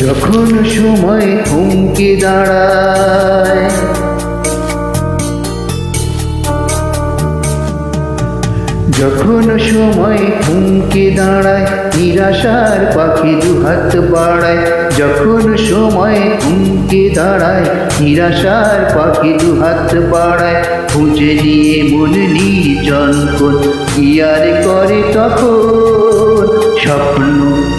যখন সময় থমকে দাঁড়ায়, যখন সময় থমকে দাঁড়ায়, নিরাশার পাখি দুহাত বাড়ায়, যখন সময় থমকে দাঁড়ায়, নিরাশার পাখি দুহাত বাড়ায়, খুঁজে নিয়ে মন নির্জন কোন করে তখন? স্বপ্ন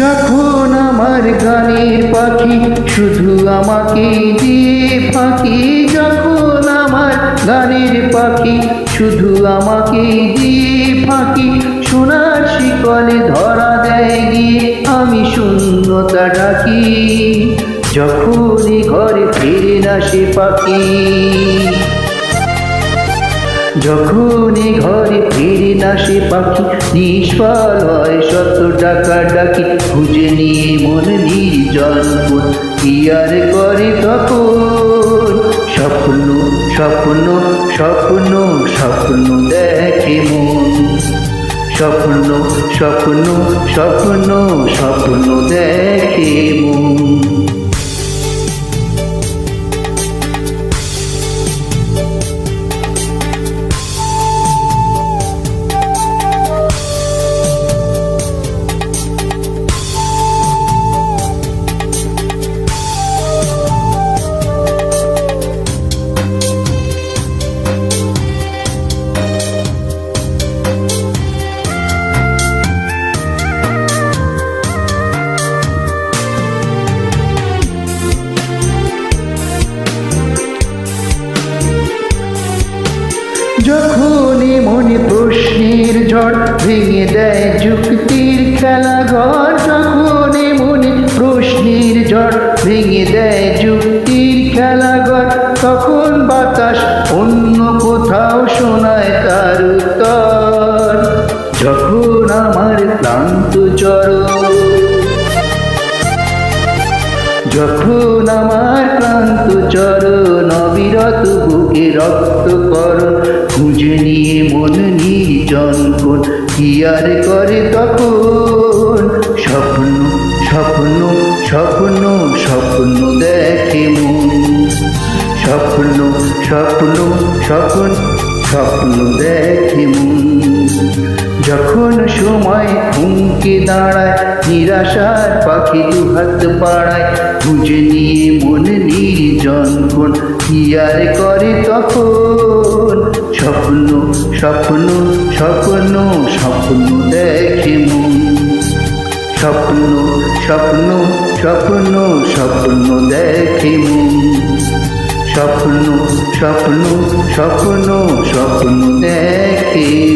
যখন আমার গানের পাখি শুধু আমাকে দিয়ে ফাঁকি, যখন আমার গানের পাখি শুধু আমাকে দিয়ে ফাঁকি, সোনার শিকলে ধরা দেয় গিয়ে আমি শূন্যতা ডাকি। যখনই ঘরে ফিরে না সে পাখি। যখনই ঘরে ফিরে না সে পাখি, নিষ্ফল হয় শত টাকা ডাকি, খুঁজে নিয়ে মন নির্জন কি আর করে তখন? স্বপ্ন স্বপ্ন স্বপ্ন স্বপ্ন দেখে মন। স্বপ্ন স্বপ্ন স্বপ্ন স্বপ্ন দেখে মন। ভেঙে দেয় যুক্তির খেলা ঘর যখনই মনে প্রশ্নের ঝড় ভেঙে দেয় যুক্তির খেলা ঘর, তখন বাতাস অন্য কোথাও শোনায় তার উত্তর। যখন আমার ক্লান্ত চরণ, যখন আমার ক্লান্ত চরণ রক্ত কর। খুঁজে নিয়ে মন নির্জন কোন কি আর করে তখন? স্বপ্ন স্বপ্ন স্বপ্ন স্বপ্ন দেখে মন। স্বপ্ন স্বপ্ন স্বপ্ন স্বপ্ন দেখে মন। যখন সময় হুমকে দাঁড়ায়, নিরাশার পাখি দুহাত পাড়ায় খুঁজে নিয়ে মন নির্জন কোন কি আর করে তখন? স্বপ্ন স্বপ্ন স্বপ্ন স্বপ্ন দেখে মন। স্বপ্ন স্বপ্ন স্বপ্ন স্বপ্ন দেখে মন। স্বপ্ন স্বপ্ন স্বপ্ন স্বপ্ন দেখে